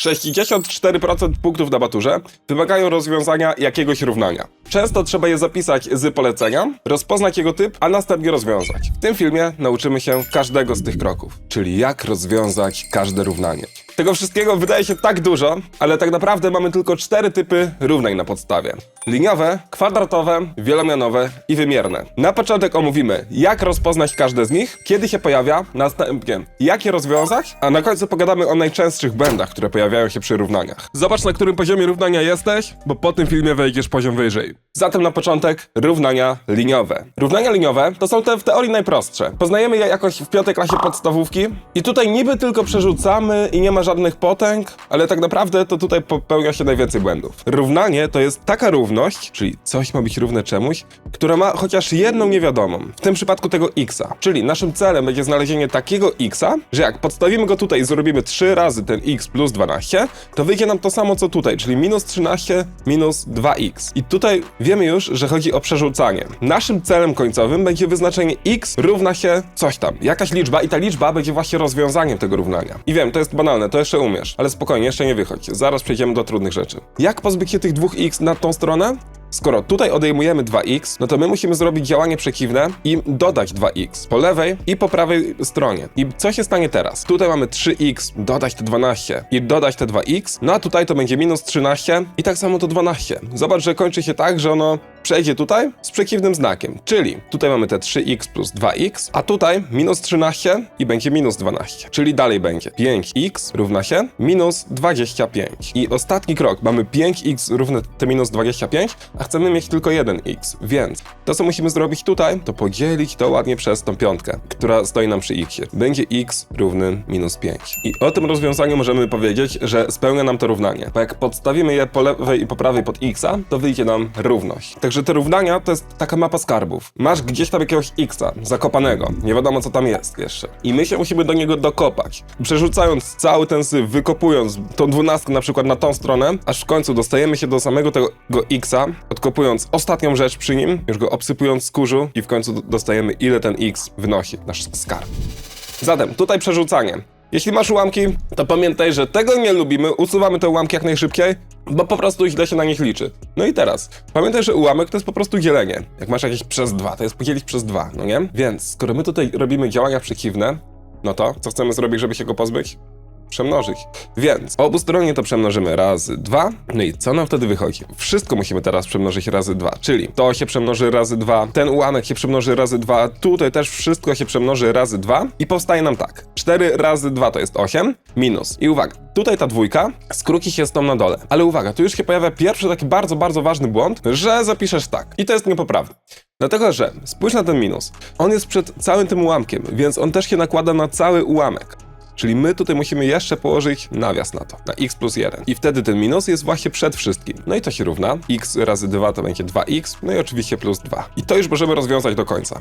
64% punktów na maturze wymagają rozwiązania jakiegoś równania. Często trzeba je zapisać z polecenia, rozpoznać jego typ, a następnie rozwiązać. W tym filmie nauczymy się każdego z tych kroków, czyli jak rozwiązać każde równanie. Tego wszystkiego wydaje się tak dużo, ale tak naprawdę mamy tylko cztery typy równań na podstawie. Liniowe, kwadratowe, wielomianowe i wymierne. Na początek omówimy, jak rozpoznać każde z nich, kiedy się pojawia, następnie jak je rozwiązać, a na końcu pogadamy o najczęstszych błędach, które pojawiają się przy równaniach. Zobacz na którym poziomie równania jesteś, bo po tym filmie wejdziesz poziom wyżej. Zatem na początek równania liniowe. Równania liniowe to są te w teorii najprostsze. Poznajemy je jakoś w piątej klasie podstawówki i tutaj niby tylko przerzucamy i nie ma żadnych potęg, ale tak naprawdę to tutaj popełnia się najwięcej błędów. Równanie to jest taka równość, czyli coś ma być równe czemuś, która ma chociaż jedną niewiadomą. W tym przypadku tego xa. Czyli naszym celem będzie znalezienie takiego xa, że jak podstawimy go tutaj i zrobimy 3 razy ten x plus 12, to wyjdzie nam to samo co tutaj, czyli minus 13 minus 2x. I tutaj wiemy już, że chodzi o przerzucanie. Naszym celem końcowym będzie wyznaczenie x równa się coś tam, jakaś liczba i ta liczba będzie właśnie rozwiązaniem tego równania. I wiem, to jest banalne, to jeszcze umiesz, ale spokojnie, jeszcze nie wychodź. Zaraz przejdziemy do trudnych rzeczy. Jak pozbyć się tych dwóch x na tą stronę? Skoro tutaj odejmujemy 2x, no to my musimy zrobić działanie przeciwne i dodać 2x po lewej i po prawej stronie. I co się stanie teraz? Tutaj mamy 3x, dodać te 12 i dodać te 2x, no a tutaj to będzie minus 13 i tak samo to 12. Zobacz, że kończy się tak, że ono przejdzie tutaj z przeciwnym znakiem, czyli tutaj mamy te 3x plus 2x, a tutaj minus 13 i będzie minus 12, czyli dalej będzie 5x równa się minus 25. I ostatni krok, mamy 5x równe te minus 25, a chcemy mieć tylko 1x, więc to co musimy zrobić tutaj, to podzielić to ładnie przez tą piątkę, która stoi nam przy x. Będzie x równy minus 5. I o tym rozwiązaniu możemy powiedzieć, że spełnia nam to równanie, bo jak podstawimy je po lewej i po prawej pod xa, to wyjdzie nam równość. Także te równania to jest taka mapa skarbów. Masz gdzieś tam jakiegoś xa, zakopanego, nie wiadomo co tam jest jeszcze. I my się musimy do niego dokopać. Przerzucając cały ten syf, wykopując tą dwunastkę na przykład na tą stronę, aż w końcu dostajemy się do samego tego xa, odkopując ostatnią rzecz przy nim, już go obsypując z kurzu i w końcu dostajemy ile ten x wynosi, nasz skarb. Zatem tutaj przerzucanie. Jeśli masz ułamki, to pamiętaj, że tego nie lubimy, usuwamy te ułamki jak najszybciej, bo po prostu źle się na nich liczy. No i teraz, pamiętaj, że ułamek to jest po prostu dzielenie. Jak masz jakieś przez dwa, to jest podzielić przez dwa, no nie? Więc skoro my tutaj robimy działania przeciwne, no to co chcemy zrobić, żeby się go pozbyć? Przemnożyć. Więc obu stronie to przemnożymy razy dwa. No i co nam wtedy wychodzi? Wszystko musimy teraz przemnożyć razy dwa, czyli to się przemnoży razy dwa, ten ułamek się przemnoży razy dwa, tutaj też wszystko się przemnoży razy dwa i powstaje nam tak. 4 razy 2 to jest 8, minus. I uwaga, tutaj ta dwójka skróci się z tą na dole. Ale uwaga, tu już się pojawia pierwszy taki bardzo, bardzo ważny błąd, że zapiszesz tak. I to jest poprawne. Dlatego, że spójrz na ten minus. On jest przed całym tym ułamkiem, więc on też się nakłada na cały ułamek. Czyli my tutaj musimy jeszcze położyć nawias na to, na x plus 1. I wtedy ten minus jest właśnie przed wszystkim. No i to się równa. x razy 2 to będzie 2x, no i oczywiście plus 2. I to już możemy rozwiązać do końca.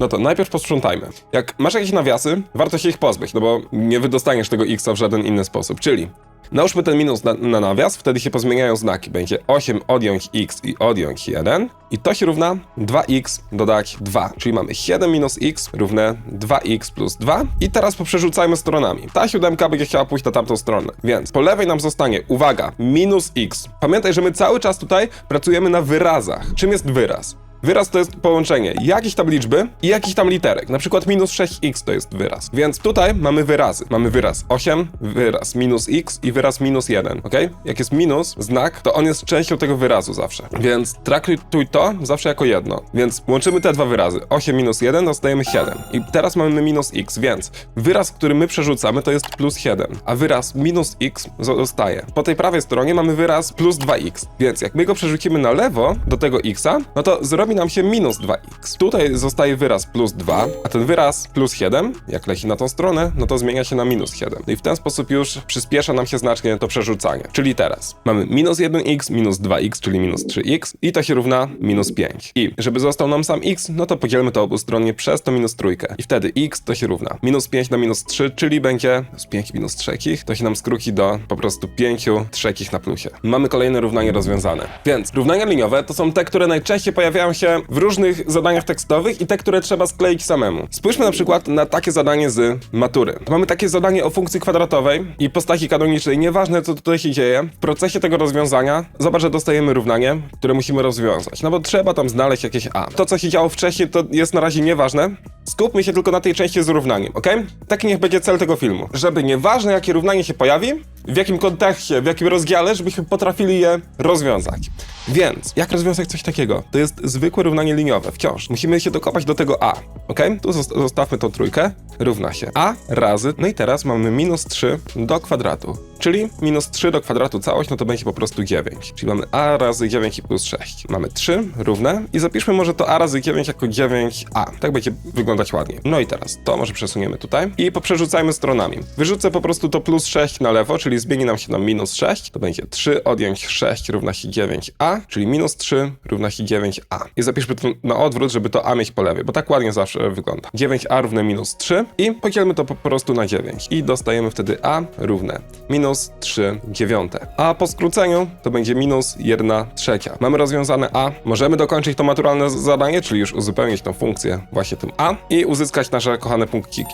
No to najpierw posprzątajmy. Jak masz jakieś nawiasy, warto się ich pozbyć, no bo nie wydostaniesz tego x w żaden inny sposób. Czyli Nałóżmy ten minus na, na, nawias, wtedy się pozmieniają znaki. Będzie 8 odjąć x i odjąć 1. I to się równa 2x dodać 2. Czyli mamy 7 minus x równe 2x plus 2. I teraz poprzerzucajmy stronami. Ta siódemka będzie chciała pójść na tamtą stronę. Więc po lewej nam zostanie, uwaga, minus x. Pamiętaj, że my cały czas tutaj pracujemy na wyrazach. Czym jest wyraz? Wyraz to jest połączenie jakiejś tam liczby i jakichś tam literek. Na przykład minus 6x to jest wyraz. Więc tutaj mamy wyrazy. Mamy wyraz 8, wyraz minus x i wyraz minus 1, ok? Jak jest minus, znak, to on jest częścią tego wyrazu zawsze. Więc traktuj to zawsze jako jedno. Więc łączymy te dwa wyrazy. 8 minus 1 dostajemy 7. I teraz mamy minus x, więc wyraz, który my przerzucamy to jest plus 7, a wyraz minus x zostaje. Po tej prawej stronie mamy wyraz plus 2x. Więc jak my go przerzucimy na lewo do tego xa, no to zrobi nam się minus 2x. Tutaj zostaje wyraz plus 2, a ten wyraz plus 7, jak leci na tą stronę, no to zmienia się na minus 7. No i w ten sposób już przyspiesza nam się znacznie to przerzucanie. Czyli teraz mamy minus 1x, minus 2x, czyli minus 3x i to się równa minus 5. I żeby został nam sam x, no to podzielmy to obustronnie przez to minus trójkę. I wtedy x to się równa minus 5 na minus 3, czyli będzie z 5 minus trzecich, to się nam skróci do po prostu 5 trzecich na plusie. Mamy kolejne równanie rozwiązane. Więc równania liniowe to są te, które najczęściej pojawiają się się w różnych zadaniach tekstowych i te, które trzeba skleić samemu. Spójrzmy na przykład na takie zadanie z matury. Mamy takie zadanie o funkcji kwadratowej i postaci kanonicznej. Nieważne, co tutaj się dzieje, w procesie tego rozwiązania zobacz, że dostajemy równanie, które musimy rozwiązać. No bo trzeba tam znaleźć jakieś a. To, co się działo wcześniej, to jest na razie nieważne. Skupmy się tylko na tej części z równaniem, ok? Taki niech będzie cel tego filmu. Żeby nieważne, jakie równanie się pojawi, w jakim kontekście, w jakim rozdziale, żebyśmy potrafili je rozwiązać. Więc, jak rozwiązać coś takiego? To jest zwykłe równanie liniowe, wciąż. Musimy się dokopać do tego a, ok? Tu zosta- zostawmy tą trójkę, równa się a razy, no i teraz mamy minus 3 do kwadratu. Czyli minus 3 do kwadratu całość, no to będzie po prostu 9. Czyli mamy a razy 9 i plus 6. Mamy 3 równe i zapiszmy może to a razy 9 jako 9a. Tak będzie wyglądać ładnie. No i teraz to może przesuniemy tutaj i poprzerzucajmy stronami. Wyrzucę po prostu to plus 6 na lewo, czyli zmieni nam się na minus 6. To będzie 3 odjąć 6 równa się 9a, czyli minus 3 równa się 9a. I zapiszmy to na odwrót, żeby to a mieć po lewej, bo tak ładnie zawsze wygląda. 9a równe minus 3 i podzielmy to po prostu na 9 i dostajemy wtedy a równe minus 3 dziewiąte. A po skróceniu to będzie minus 1 trzecia. Mamy rozwiązane a. Możemy dokończyć to maturalne zadanie, czyli już uzupełnić tą funkcję właśnie tym a i uzyskać nasze kochane punkciki.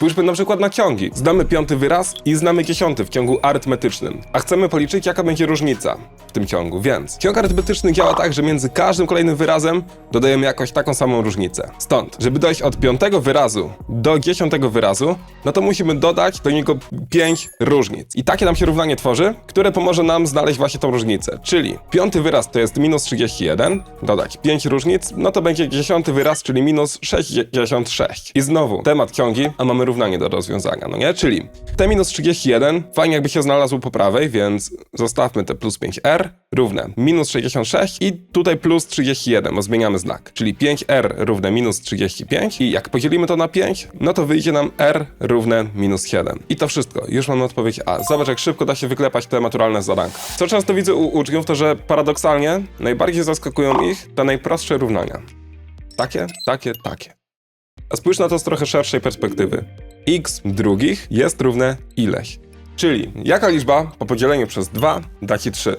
Spójrzmy na przykład na ciągi. Znamy piąty wyraz i znamy dziesiąty w ciągu arytmetycznym. A chcemy policzyć, jaka będzie różnica w tym ciągu, więc ciąg arytmetyczny działa tak, że między każdym kolejnym wyrazem dodajemy jakoś taką samą różnicę. Stąd, żeby dojść od piątego wyrazu do dziesiątego wyrazu, no to musimy dodać do niego pięć różnic. I takie nam się równanie tworzy, które pomoże nam znaleźć właśnie tą różnicę. Czyli piąty wyraz to jest minus 31, dodać 5 różnic, no to będzie dziesiąty wyraz, czyli minus 66. I znowu temat ciągi, a mamy równanie do rozwiązania, no nie? Czyli te minus 31, fajnie jakby się znalazł po prawej, więc zostawmy te plus 5r równe minus 66 i tutaj plus 31, bo zmieniamy znak. Czyli 5r równe minus 35 i jak podzielimy to na 5, no to wyjdzie nam r równe minus 7. I to wszystko. Już mamy odpowiedź A. Zobacz, jak szybko da się wyklepać te maturalne zadanka. Co często widzę u uczniów, to że paradoksalnie najbardziej zaskakują ich te najprostsze równania. Takie, takie, takie. A spójrz na to z trochę szerszej perspektywy. x drugich jest równe ileś. Czyli jaka liczba po podzieleniu przez 2 da ci 3?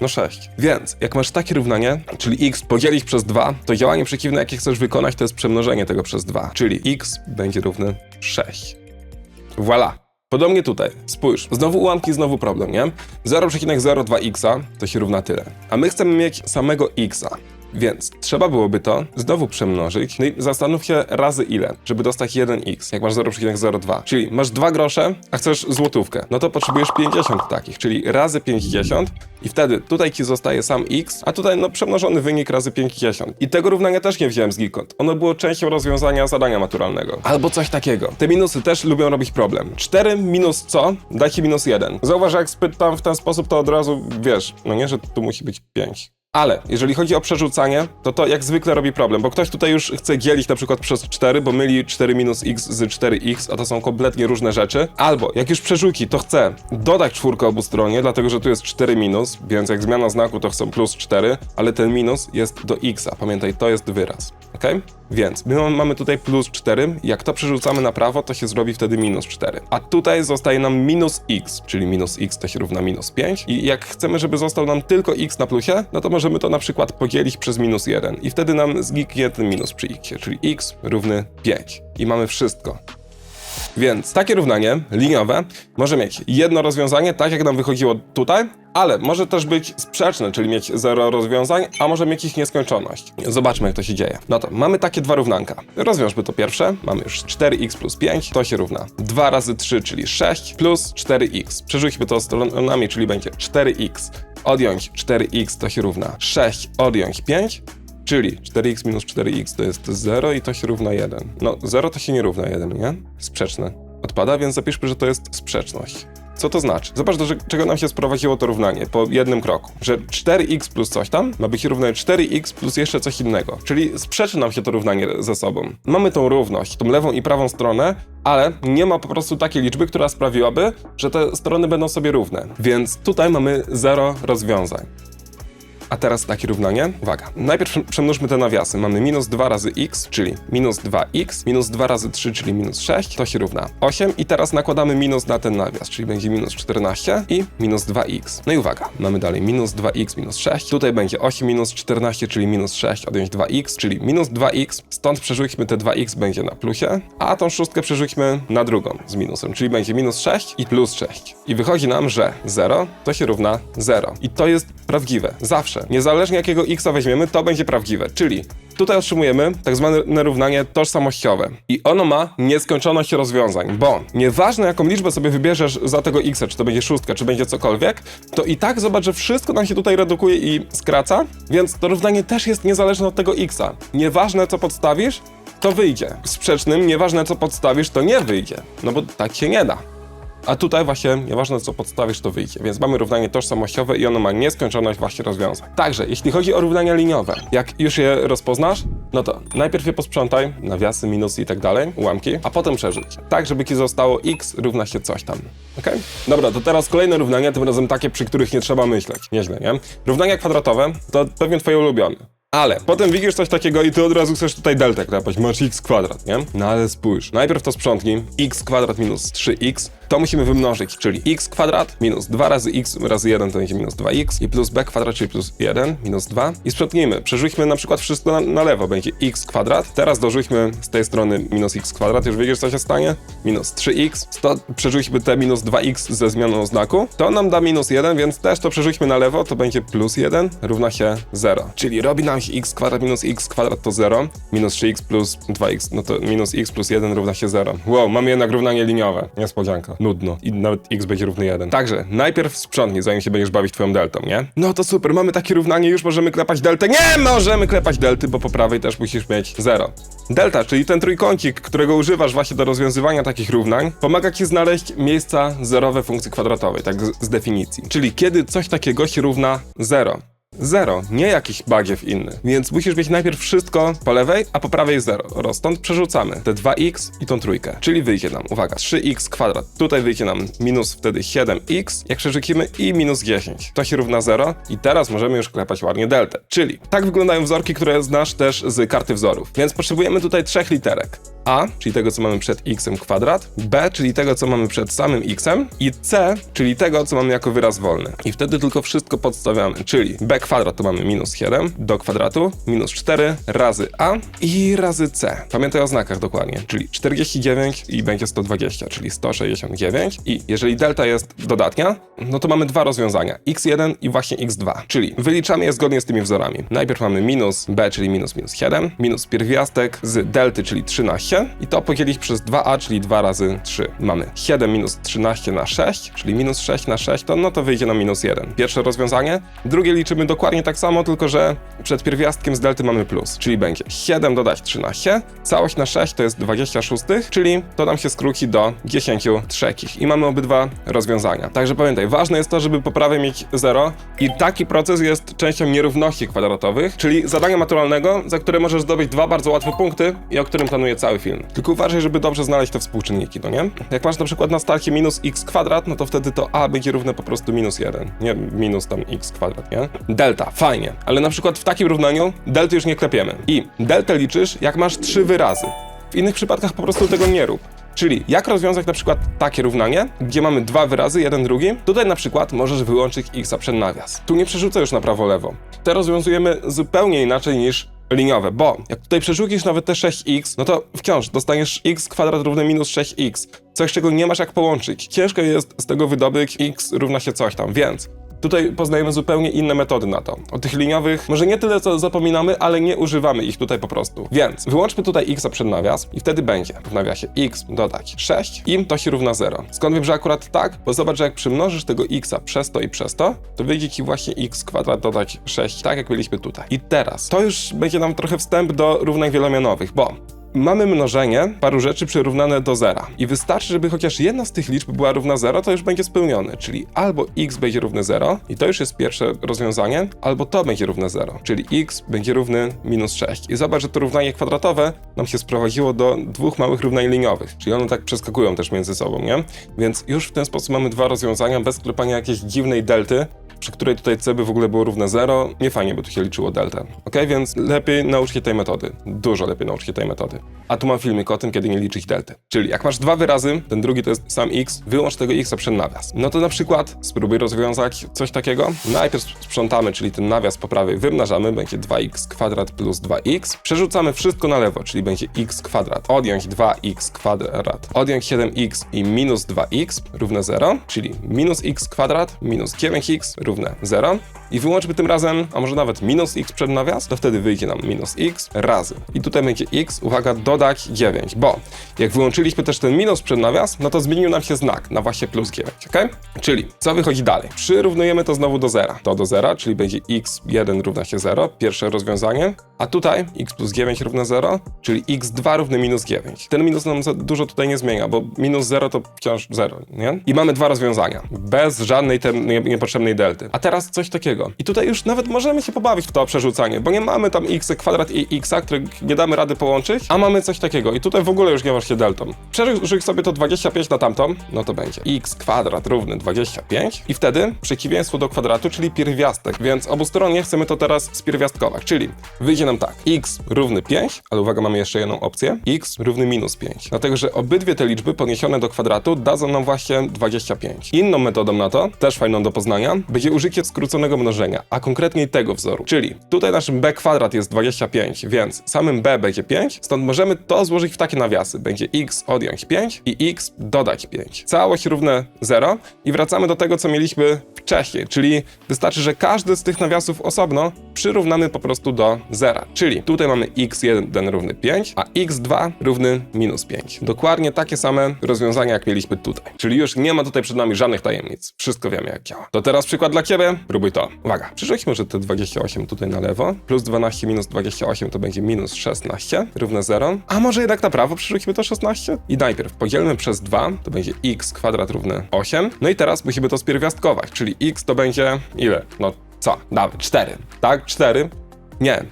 No 6. Więc jak masz takie równanie, czyli x podzielić przez 2, to działanie przeciwne, jakie chcesz wykonać, to jest przemnożenie tego przez 2. Czyli x będzie równy 6. Voilà. Podobnie tutaj. Spójrz, znowu ułamki, znowu problem, nie? 0,02x to się równa tyle. A my chcemy mieć samego xa. Więc trzeba byłoby to znowu przemnożyć. No i zastanów się razy ile, żeby dostać 1x, jak masz 0,02. Czyli masz 2 grosze, a chcesz złotówkę. No to potrzebujesz 50 takich, czyli razy 50 i wtedy tutaj ci zostaje sam x, a tutaj no przemnożony wynik razy 50. I tego równania też nie wziąłem z Geekot. Ono było częścią rozwiązania zadania maturalnego. Albo coś takiego. Te minusy też lubią robić problem. 4 minus co da ci minus 1. Zauważ, jak spytam w ten sposób, to od razu wiesz, no nie, że tu musi być 5. Ale jeżeli chodzi o przerzucanie, to to jak zwykle robi problem, bo ktoś tutaj już chce dzielić na przykład przez 4, bo myli 4 minus x z 4x, a to są kompletnie różne rzeczy. Albo jak już przerzuci, to chce dodać czwórkę obu stronie, dlatego że tu jest 4 minus, więc jak zmiana znaku to są plus 4, ale ten minus jest do x, a pamiętaj, to jest wyraz, ok? Więc my mam- mamy tutaj plus 4, jak to przerzucamy na prawo, to się zrobi wtedy minus 4. A tutaj zostaje nam minus x, czyli minus x to się równa minus 5 i jak chcemy, żeby został nam tylko x na plusie, no to możemy to na przykład podzielić przez minus 1 i wtedy nam zniknie ten minus przy x, czyli x równy 5 i mamy wszystko. Więc takie równanie liniowe może mieć jedno rozwiązanie, tak jak nam wychodziło tutaj, ale może też być sprzeczne, czyli mieć zero rozwiązań, a może mieć ich nieskończoność. Zobaczmy, jak to się dzieje. No to mamy takie dwa równanka. Rozwiążmy to pierwsze. Mamy już 4x plus 5, to się równa 2 razy 3, czyli 6, plus 4x. Przerzućmy to stronami, czyli będzie 4x. Odjąć 4x to się równa 6, odjąć 5, Czyli 4x minus 4x to jest 0 i to się równa 1. No, 0 to się nie równa 1, nie? Sprzeczne. Odpada, więc zapiszmy, że to jest sprzeczność. Co to znaczy? Zobacz, do czego nam się sprowadziło to równanie po jednym kroku. Że 4x plus coś tam ma być równe 4x plus jeszcze coś innego. Czyli sprzeczy nam się to równanie ze sobą. Mamy tą równość, tą lewą i prawą stronę, ale nie ma po prostu takiej liczby, która sprawiłaby, że te strony będą sobie równe. Więc tutaj mamy 0 rozwiązań. A teraz takie równanie. Uwaga. Najpierw prze- przemnóżmy te nawiasy. Mamy minus 2 razy x, czyli minus 2x, minus 2 razy 3, czyli minus 6, to się równa 8. I teraz nakładamy minus na ten nawias, czyli będzie minus 14 i minus 2x. No i uwaga, mamy dalej minus 2x minus 6. Tutaj będzie 8 minus 14, czyli minus 6, odjąć 2x, czyli minus 2x. Stąd przerzućmy te 2x, będzie na plusie, a tą szóstkę przerzućmy na drugą z minusem, czyli będzie minus 6 i plus 6. I wychodzi nam, że 0 to się równa 0. I to jest prawdziwe, zawsze. Niezależnie jakiego x weźmiemy, to będzie prawdziwe, czyli Tutaj otrzymujemy tak zwane równanie tożsamościowe. I ono ma nieskończoność rozwiązań, bo nieważne jaką liczbę sobie wybierzesz za tego x, czy to będzie szóstka, czy będzie cokolwiek, to i tak zobacz, że wszystko nam się tutaj redukuje i skraca, więc to równanie też jest niezależne od tego x. Nieważne co podstawisz, to wyjdzie. W sprzecznym, nieważne co podstawisz, to nie wyjdzie. No bo tak się nie da. A tutaj właśnie nieważne co podstawisz, to wyjdzie. Więc mamy równanie tożsamościowe i ono ma nieskończoność właśnie rozwiązań. Także, jeśli chodzi o równania liniowe, jak już je rozpoznasz, no to najpierw je posprzątaj, nawiasy, minusy i tak dalej, ułamki, a potem przerzuć. Tak, żeby ci zostało x równa się coś tam. Ok? Dobra, to teraz kolejne równania, tym razem takie, przy których nie trzeba myśleć. Nieźle, nie? Równania kwadratowe to pewnie twoje ulubione. Ale potem widzisz coś takiego i ty od razu chcesz tutaj deltę klepać, masz x kwadrat, nie? No ale spójrz, najpierw to sprzątnij, x kwadrat minus 3x, to musimy wymnożyć, czyli x kwadrat minus 2 razy x razy 1 to będzie minus 2x i plus b kwadrat, czyli plus 1, minus 2 i sprzątnijmy, przerzućmy na przykład wszystko na, na lewo, będzie x kwadrat, teraz dorzućmy z tej strony minus x kwadrat, już widzisz co się stanie? Minus 3x, to przerzućmy te minus 2x ze zmianą znaku, to nam da minus 1, więc też to przerzućmy na lewo, to będzie plus 1 równa się 0, czyli robi nam się x kwadrat minus x kwadrat to 0, minus 3x plus 2x, no to minus x plus 1 równa się 0. Wow, mamy jednak równanie liniowe. Niespodzianka. Nudno. I nawet x będzie równy 1. Także, najpierw sprzątnij, zanim się będziesz bawić twoją deltą, nie? No to super, mamy takie równanie, już możemy klepać deltę. Nie możemy klepać delty, bo po prawej też musisz mieć 0. Delta, czyli ten trójkącik, którego używasz właśnie do rozwiązywania takich równań, pomaga ci znaleźć miejsca zerowe funkcji kwadratowej, tak z, z definicji. Czyli kiedy coś takiego się równa 0. Zero, nie jakiś bagiew inny. Więc musisz mieć najpierw wszystko po lewej, a po prawej zero. Stąd przerzucamy te 2x i tą trójkę. Czyli wyjdzie nam, uwaga, 3x kwadrat. Tutaj wyjdzie nam minus wtedy 7x, jak przerzucimy i minus 10. To się równa 0 i teraz możemy już klepać ładnie deltę. Czyli tak wyglądają wzorki, które znasz też z karty wzorów. Więc potrzebujemy tutaj trzech literek. A, czyli tego, co mamy przed x kwadrat, B, czyli tego, co mamy przed samym x i C, czyli tego, co mamy jako wyraz wolny. I wtedy tylko wszystko podstawiamy, czyli B kwadrat to mamy minus 7 do kwadratu, minus 4 razy A i razy C. Pamiętaj o znakach dokładnie, czyli 49 i będzie 120, czyli 169 i jeżeli delta jest dodatnia, no to mamy dwa rozwiązania, x1 i właśnie x2, czyli wyliczamy je zgodnie z tymi wzorami. Najpierw mamy minus B, czyli minus minus 7, minus pierwiastek z delty, czyli 13 i to podzielić przez 2a, czyli 2 razy 3. Mamy 7 minus 13 na 6, czyli minus 6 na 6, to no to wyjdzie na minus 1. Pierwsze rozwiązanie. Drugie liczymy dokładnie tak samo, tylko że przed pierwiastkiem z delty mamy plus, czyli będzie 7 dodać 13, całość na 6 to jest 26, czyli to nam się skróci do 10 trzecich i mamy obydwa rozwiązania. Także pamiętaj, ważne jest to, żeby po prawej mieć 0 i taki proces jest częścią nierówności kwadratowych, czyli zadania maturalnego, za które możesz zdobyć dwa bardzo łatwe punkty i o którym planuję cały film. Tylko uważaj, żeby dobrze znaleźć te współczynniki, no nie? Jak masz na przykład na starcie minus x kwadrat, no to wtedy to a będzie równe po prostu minus 1, nie minus tam x kwadrat, nie? Delta, fajnie, ale na przykład w takim równaniu delty już nie klepiemy. I deltę liczysz, jak masz trzy wyrazy. W innych przypadkach po prostu tego nie rób. Czyli jak rozwiązać na przykład takie równanie, gdzie mamy dwa wyrazy, jeden drugi? Tutaj na przykład możesz wyłączyć x przed nawias. Tu nie przerzucę już na prawo-lewo. Te rozwiązujemy zupełnie inaczej niż liniowe, bo jak tutaj przerzucisz nawet te 6x, no to wciąż dostaniesz x kwadrat równe minus 6x, coś czego nie masz jak połączyć. Ciężko jest z tego wydobyć x równa się coś tam, więc Tutaj poznajemy zupełnie inne metody na to. O tych liniowych może nie tyle co zapominamy, ale nie używamy ich tutaj po prostu. Więc wyłączmy tutaj x przed nawias i wtedy będzie w nawiasie x dodać 6 i to się równa 0. Skąd wiem, że akurat tak? Bo zobacz, że jak przymnożysz tego x przez to i przez to, to wyjdzie ci właśnie x kwadrat dodać 6, tak jak byliśmy tutaj. I teraz to już będzie nam trochę wstęp do równań wielomianowych, bo mamy mnożenie paru rzeczy przyrównane do zera. I wystarczy, żeby chociaż jedna z tych liczb była równa 0, to już będzie spełnione. Czyli albo x będzie równe 0, i to już jest pierwsze rozwiązanie, albo to będzie równe 0, czyli x będzie równy minus 6. I zobacz, że to równanie kwadratowe nam się sprowadziło do dwóch małych równań liniowych, czyli one tak przeskakują też między sobą, nie? Więc już w ten sposób mamy dwa rozwiązania bez klepania jakiejś dziwnej delty, przy której tutaj c by w ogóle było równe 0, nie fajnie by tu się liczyło delta. Ok, więc lepiej naucz się tej metody. Dużo lepiej naucz się tej metody. A tu mam filmik o tym, kiedy nie liczyć delty. Czyli jak masz dwa wyrazy, ten drugi to jest sam x, wyłącz tego x przed nawias. No to na przykład spróbuj rozwiązać coś takiego. Najpierw sprzątamy, czyli ten nawias po prawej wymnażamy, będzie 2x kwadrat plus 2x. Przerzucamy wszystko na lewo, czyli będzie x kwadrat. Odjąć 2x kwadrat. Odjąć 7x i minus 2x równe 0, czyli minus x kwadrat minus 9x równe 0. I wyłączmy tym razem, a może nawet minus x przed nawias, to wtedy wyjdzie nam minus x razy. I tutaj będzie x, uwaga, dodać 9, bo jak wyłączyliśmy też ten minus przed nawias, no to zmienił nam się znak na właśnie plus 9, ok? Czyli co wychodzi dalej? Przyrównujemy to znowu do zera. To do zera, czyli będzie x1 równa się 0, pierwsze rozwiązanie, a tutaj x plus 9 równa 0, czyli x2 równy minus 9. Ten minus nam za dużo tutaj nie zmienia, bo minus 0 to wciąż 0, nie? I mamy dwa rozwiązania, bez żadnej niepotrzebnej delty. A teraz coś takiego. I tutaj już nawet możemy się pobawić w to przerzucanie, bo nie mamy tam x kwadrat i x, które nie damy rady połączyć, a mamy coś takiego. I tutaj w ogóle już nie masz się deltą. Przerzuć sobie to 25 na tamtą, no to będzie. X kwadrat równy 25 i wtedy przeciwieństwo do kwadratu, czyli pierwiastek, więc obustronnie chcemy to teraz spierwiastkować, czyli wyjdzie nam tak, x równy 5, ale uwaga, mamy jeszcze jedną opcję, x równy minus 5, dlatego że obydwie te liczby podniesione do kwadratu dadzą nam właśnie 25. Inną metodą na to, też fajną do poznania, będzie użycie skróconego mnożenia, a konkretniej tego wzoru, czyli tutaj naszym b kwadrat jest 25, więc samym b będzie 5, stąd możemy to złożyć w takie nawiasy, będzie x odjąć 5 i x dodać 5. Całość równe 0 i wracamy do tego, co mieliśmy wcześniej, czyli wystarczy, że każdy z tych nawiasów osobno przyrównamy po prostu do zera. Czyli tutaj mamy x1 równy 5, a x2 równy minus 5. Dokładnie takie same rozwiązania, jak mieliśmy tutaj. Czyli już nie ma tutaj przed nami żadnych tajemnic. Wszystko wiemy, jak działa. To teraz przykład dla ciebie. Próbuj to. Uwaga. Przerzućmy może te 28 tutaj na lewo. Plus 12 minus 28 to będzie minus 16 równe 0. A może jednak na prawo przerzućmy to 16? I najpierw podzielmy przez 2, to będzie x kwadrat równy 8. No i teraz musimy to spierwiastkować, czyli x to będzie ile? No co? Dawaj, 4. Tak? 4? Nie.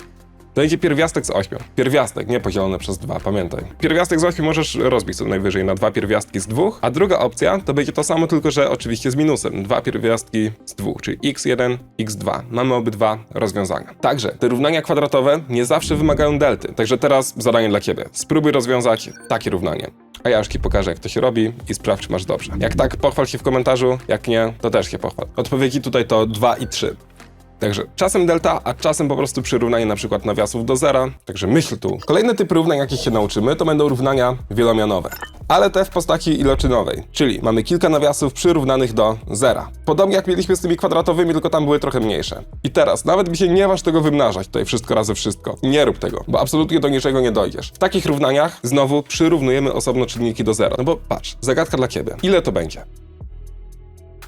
Będzie pierwiastek z 8. Pierwiastek, nie podzielone przez 2, pamiętaj. Pierwiastek z 8 możesz rozbić co najwyżej na dwa pierwiastki z 2, a druga opcja to będzie to samo, tylko że oczywiście z minusem. Dwa pierwiastki z 2, czyli x1, x2. Mamy obydwa rozwiązania. Także te równania kwadratowe nie zawsze wymagają delty. Także teraz zadanie dla ciebie. Spróbuj rozwiązać takie równanie. A ja już ci pokażę, jak to się robi i sprawdź, czy masz dobrze. Jak tak, pochwal się w komentarzu, jak nie, to też się pochwal. Odpowiedzi tutaj to 2 i 3. Także czasem delta, a czasem po prostu przyrównanie na przykład nawiasów do zera. Także myśl tu. Kolejny typ równań, jakich się nauczymy, to będą równania wielomianowe. Ale te w postaci iloczynowej, czyli mamy kilka nawiasów przyrównanych do zera. Podobnie jak mieliśmy z tymi kwadratowymi, tylko tam były trochę mniejsze. I teraz, nawet mi się nie waż tego wymnażać, tutaj wszystko razy wszystko. Nie rób tego, bo absolutnie do niczego nie dojdziesz. W takich równaniach znowu przyrównujemy osobno czynniki do zera. No bo patrz, zagadka dla ciebie. Ile to będzie?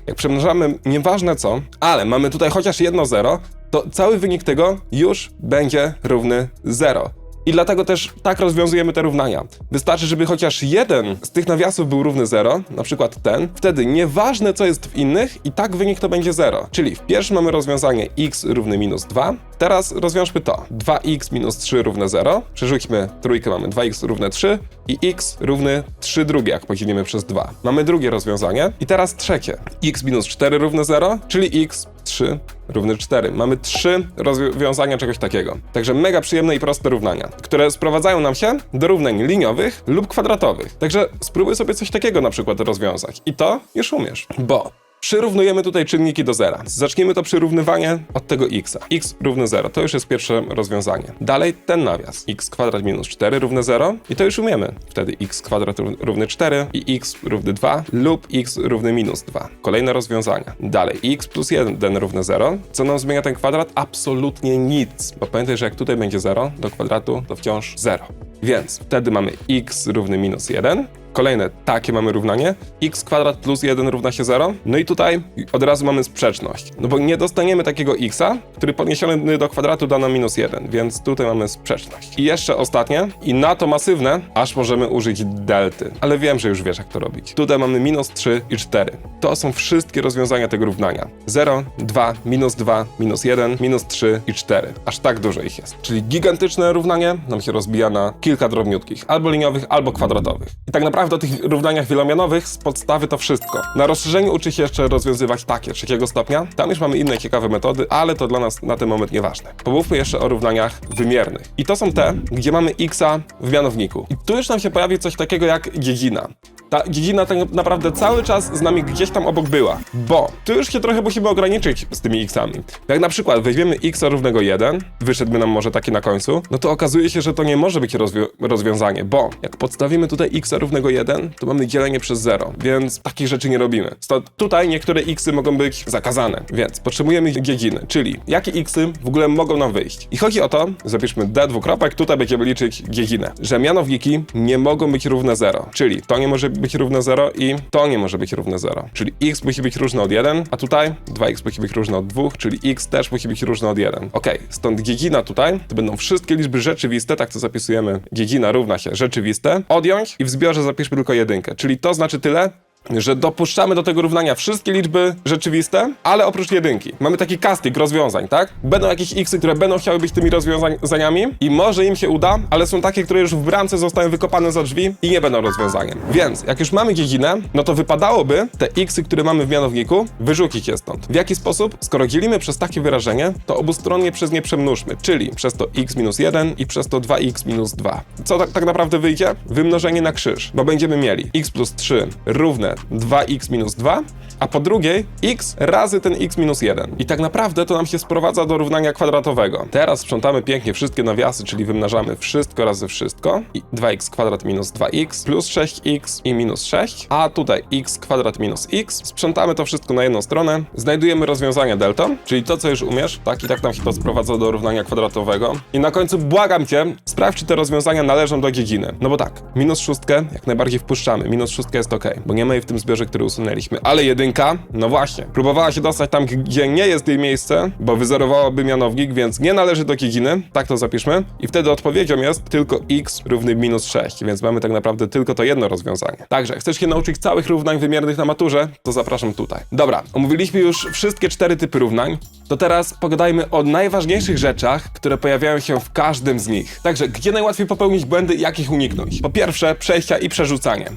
Jak przemnożamy nieważne co, ale mamy tutaj chociaż jedno zero, to cały wynik tego już będzie równy 0. I dlatego też tak rozwiązujemy te równania. Wystarczy, żeby chociaż jeden z tych nawiasów był równy 0, na przykład ten, wtedy nieważne co jest w innych, i tak wynik to będzie 0. Czyli w pierwszym mamy rozwiązanie x równy minus 2, teraz rozwiążmy to. 2x minus 3 równe 0, przerzućmy trójkę, mamy 2x równe 3 i x równy 3 drugie, jak podzielimy przez 2. Mamy drugie rozwiązanie i teraz trzecie. x minus 4 równe 0, czyli x 3 równy 4. Mamy trzy rozwiązania czegoś takiego. Także mega przyjemne i proste równania, które sprowadzają nam się do równań liniowych lub kwadratowych. Także spróbuj sobie coś takiego na przykład rozwiązać i to już umiesz. Bo Przyrównujemy tutaj czynniki do zera. Zacznijmy to przyrównywanie od tego x. x równy 0, to już jest pierwsze rozwiązanie. Dalej ten nawias. x kwadrat minus 4 równe 0 i to już umiemy. Wtedy x kwadrat rów- równy 4 i x równy 2 lub x równy minus 2. Kolejne rozwiązania. Dalej x plus 1 równe 0. Co nam zmienia ten kwadrat? Absolutnie nic. Bo pamiętaj, że jak tutaj będzie 0 do kwadratu, to wciąż 0. Więc wtedy mamy x równy minus 1 Kolejne takie mamy równanie. x kwadrat plus 1 równa się 0. No i tutaj od razu mamy sprzeczność. No bo nie dostaniemy takiego xa, który podniesiony do kwadratu da nam minus 1, więc tutaj mamy sprzeczność. I jeszcze ostatnie. I na to masywne aż możemy użyć delty. Ale wiem, że już wiesz jak to robić. Tutaj mamy minus 3 i 4. To są wszystkie rozwiązania tego równania. 0, 2, minus 2, minus 1, minus 3 i 4. Aż tak dużo ich jest. Czyli gigantyczne równanie nam się rozbija na kilka drobniutkich, albo liniowych, albo kwadratowych. I tak naprawdę o tych równaniach wielomianowych z podstawy to wszystko. Na rozszerzeniu uczy się jeszcze rozwiązywać takie trzeciego stopnia. Tam już mamy inne ciekawe metody, ale to dla nas na ten moment nieważne. Pomówmy jeszcze o równaniach wymiernych. I to są te, gdzie mamy xa w mianowniku. I tu już nam się pojawi coś takiego jak dziedzina. Ta dziedzina tak naprawdę cały czas z nami gdzieś tam obok była, bo tu już się trochę musimy ograniczyć z tymi xami. Jak na przykład weźmiemy x równego 1, wyszedłby nam może taki na końcu, no to okazuje się, że to nie może być rozwi- rozwiązanie, bo jak podstawimy tutaj x równego 1, to mamy dzielenie przez 0, więc takich rzeczy nie robimy. Stąd tutaj niektóre xy mogą być zakazane, więc potrzebujemy dziedziny, czyli jakie xy w ogóle mogą nam wyjść. I chodzi o to, zapiszmy d dwukropek, tutaj będziemy liczyć dziedzinę, że mianowniki nie mogą być równe 0, czyli to nie może być równe 0 i to nie może być równe 0. Czyli x musi być różne od 1, a tutaj 2x musi być różne od 2, czyli x też musi być różne od 1. Ok, stąd dziedzina tutaj to będą wszystkie liczby rzeczywiste, tak to zapisujemy. Dziedzina równa się rzeczywiste. Odjąć i w zbiorze zapiszmy tylko jedynkę, czyli to znaczy tyle, że dopuszczamy do tego równania wszystkie liczby rzeczywiste, ale oprócz jedynki. Mamy taki casting rozwiązań, tak? Będą jakieś xy, które będą chciały być tymi rozwiązaniami i może im się uda, ale są takie, które już w bramce zostają wykopane za drzwi i nie będą rozwiązaniem. Więc jak już mamy dziedzinę, no to wypadałoby te xy, które mamy w mianowniku, wyrzucić je stąd. W jaki sposób? Skoro dzielimy przez takie wyrażenie, to obustronnie przez nie przemnóżmy, czyli przez to x minus 1 i przez to 2x minus 2. Co tak, tak naprawdę wyjdzie? Wymnożenie na krzyż, bo będziemy mieli x plus 3 równe 2x minus 2, a po drugiej x razy ten x minus 1. I tak naprawdę to nam się sprowadza do równania kwadratowego. Teraz sprzątamy pięknie wszystkie nawiasy, czyli wymnażamy wszystko razy wszystko i 2x kwadrat minus 2x plus 6x i minus 6, a tutaj x kwadrat minus x. Sprzątamy to wszystko na jedną stronę, znajdujemy rozwiązanie delta, czyli to, co już umiesz, tak i tak nam się to sprowadza do równania kwadratowego. I na końcu błagam cię, sprawdź, czy te rozwiązania należą do dziedziny. No bo tak, minus szóstkę jak najbardziej wpuszczamy, minus szóstka jest ok, bo nie ma jej w tym zbiorze, który usunęliśmy, ale jedynka, no właśnie, próbowała się dostać tam, gdzie nie jest jej miejsce, bo wyzerowałaby mianownik, więc nie należy do dziedziny, tak to zapiszmy. I wtedy odpowiedzią jest tylko x równy minus 6, więc mamy tak naprawdę tylko to jedno rozwiązanie. Także, chcesz się nauczyć całych równań wymiernych na maturze, to zapraszam tutaj. Dobra, omówiliśmy już wszystkie cztery typy równań, to teraz pogadajmy o najważniejszych rzeczach, które pojawiają się w każdym z nich. Także, gdzie najłatwiej popełnić błędy i jak ich uniknąć? Po pierwsze, przejścia i przerzucanie.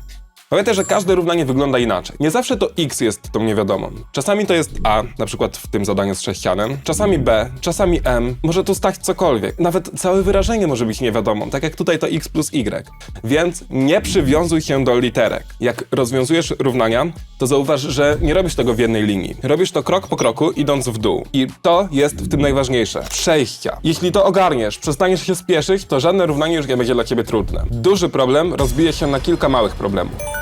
Pamiętaj, że każde równanie wygląda inaczej. Nie zawsze to x jest tą niewiadomą. Czasami to jest a, na przykład w tym zadaniu z sześcianem, czasami b, czasami m, może tu stać cokolwiek. Nawet całe wyrażenie może być niewiadomą, tak jak tutaj to x plus y. Więc nie przywiązuj się do literek. Jak rozwiązujesz równania, to zauważ, że nie robisz tego w jednej linii. Robisz to krok po kroku, idąc w dół. I to jest w tym najważniejsze. Przejścia. Jeśli to ogarniesz, przestaniesz się spieszyć, to żadne równanie już nie będzie dla ciebie trudne. Duży problem rozbije się na kilka małych problemów.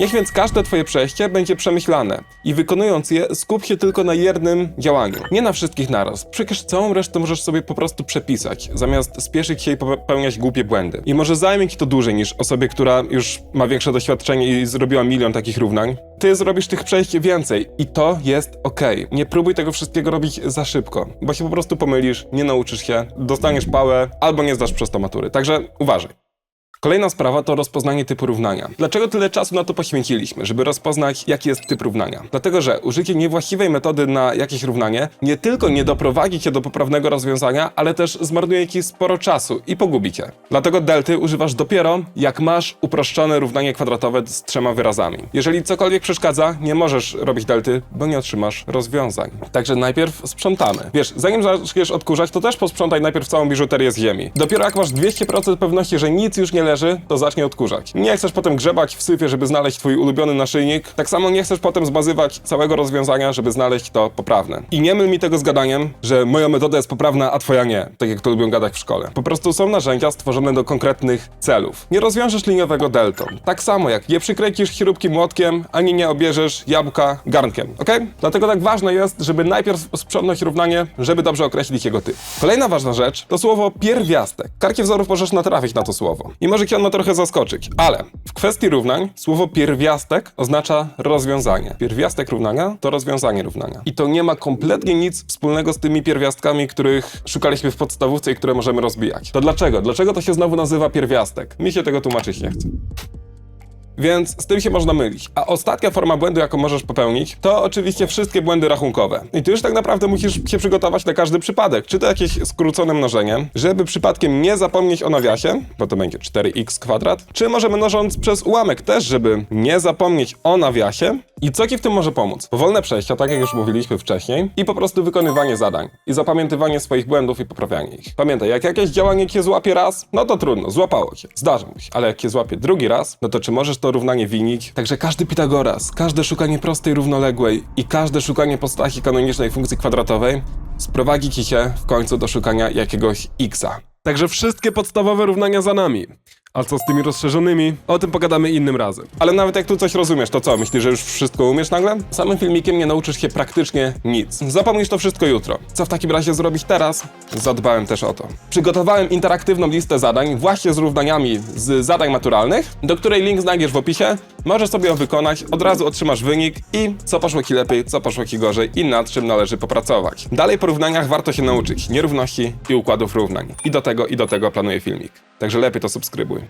Niech więc każde twoje przejście będzie przemyślane i wykonując je, skup się tylko na jednym działaniu. Nie na wszystkich naraz. Przecież całą resztę możesz sobie po prostu przepisać, zamiast spieszyć się i popełniać głupie błędy. I może zajmie ci to dłużej niż osobie, która już ma większe doświadczenie i zrobiła milion takich równań. Ty zrobisz tych przejść więcej i to jest ok. Nie próbuj tego wszystkiego robić za szybko, bo się po prostu pomylisz, nie nauczysz się, dostaniesz pałę albo nie zdasz przez to matury. Także uważaj. Kolejna sprawa to rozpoznanie typu równania. Dlaczego tyle czasu na to poświęciliśmy, żeby rozpoznać, jaki jest typ równania? Dlatego, że użycie niewłaściwej metody na jakieś równanie nie tylko nie doprowadzi cię do poprawnego rozwiązania, ale też zmarnuje ci sporo czasu i pogubi cię. Dlatego delty używasz dopiero, jak masz uproszczone równanie kwadratowe z trzema wyrazami. Jeżeli cokolwiek przeszkadza, nie możesz robić delty, bo nie otrzymasz rozwiązań. Także najpierw sprzątamy. Wiesz, zanim zaczniesz odkurzać, to też posprzątaj najpierw całą biżuterię z ziemi. Dopiero jak masz 200% pewności, że nic już nie to zacznie odkurzać. Nie chcesz potem grzebać w syfie, żeby znaleźć twój ulubiony naszyjnik. Tak samo nie chcesz potem zbazywać całego rozwiązania, żeby znaleźć to poprawne. I nie myl mi tego z gadaniem, że moja metoda jest poprawna, a twoja nie. Tak jak to lubią gadać w szkole. Po prostu są narzędzia stworzone do konkretnych celów. Nie rozwiążesz liniowego deltą. Tak samo jak nie przykręcisz chirubki młotkiem, ani nie obierzesz jabłka garnkiem, ok? Dlatego tak ważne jest, żeby najpierw sprzątnąć równanie, żeby dobrze określić jego typ. Kolejna ważna rzecz to słowo pierwiastek. W karcie wzorów możesz natrafić na to słowo. I może może cię ono trochę zaskoczyć, ale w kwestii równań słowo pierwiastek oznacza rozwiązanie. Pierwiastek równania to rozwiązanie równania. I to nie ma kompletnie nic wspólnego z tymi pierwiastkami, których szukaliśmy w podstawówce i które możemy rozbijać. To dlaczego? Dlaczego to się znowu nazywa pierwiastek? Mi się tego tłumaczyć nie chce. Więc z tym się można mylić. A ostatnia forma błędu, jaką możesz popełnić, to oczywiście wszystkie błędy rachunkowe. I ty już tak naprawdę musisz się przygotować na każdy przypadek. Czy to jakieś skrócone mnożenie, żeby przypadkiem nie zapomnieć o nawiasie, bo to będzie 4x kwadrat, czy może mnożąc przez ułamek też, żeby nie zapomnieć o nawiasie. I co ci w tym może pomóc? Powolne przejścia, tak jak już mówiliśmy wcześniej, i po prostu wykonywanie zadań. I zapamiętywanie swoich błędów i poprawianie ich. Pamiętaj, jak jakieś działanie cię złapie raz, no to trudno, złapało cię, zdarza mu się. Ale jak cię złapie drugi raz, no to czy możesz to równanie winić? Także każdy Pitagoras, każde szukanie prostej równoległej i każde szukanie postaci kanonicznej funkcji kwadratowej sprowadzi ci się w końcu do szukania jakiegoś xa. Także wszystkie podstawowe równania za nami. A co z tymi rozszerzonymi? O tym pogadamy innym razem. Ale nawet jak tu coś rozumiesz, to co? Myślisz, że już wszystko umiesz nagle? Samym filmikiem nie nauczysz się praktycznie nic. Zapomnisz to wszystko jutro. Co w takim razie zrobić teraz? Zadbałem też o to. Przygotowałem interaktywną listę zadań właśnie z równaniami z zadań maturalnych, do której link znajdziesz w opisie. Możesz sobie ją wykonać, od razu otrzymasz wynik i co poszło ci lepiej, co poszło ci gorzej i nad czym należy popracować. Dalej po równaniach warto się nauczyć nierówności i układów równań. I do tego, i do tego planuję filmik. Także lepiej to subskrybuj.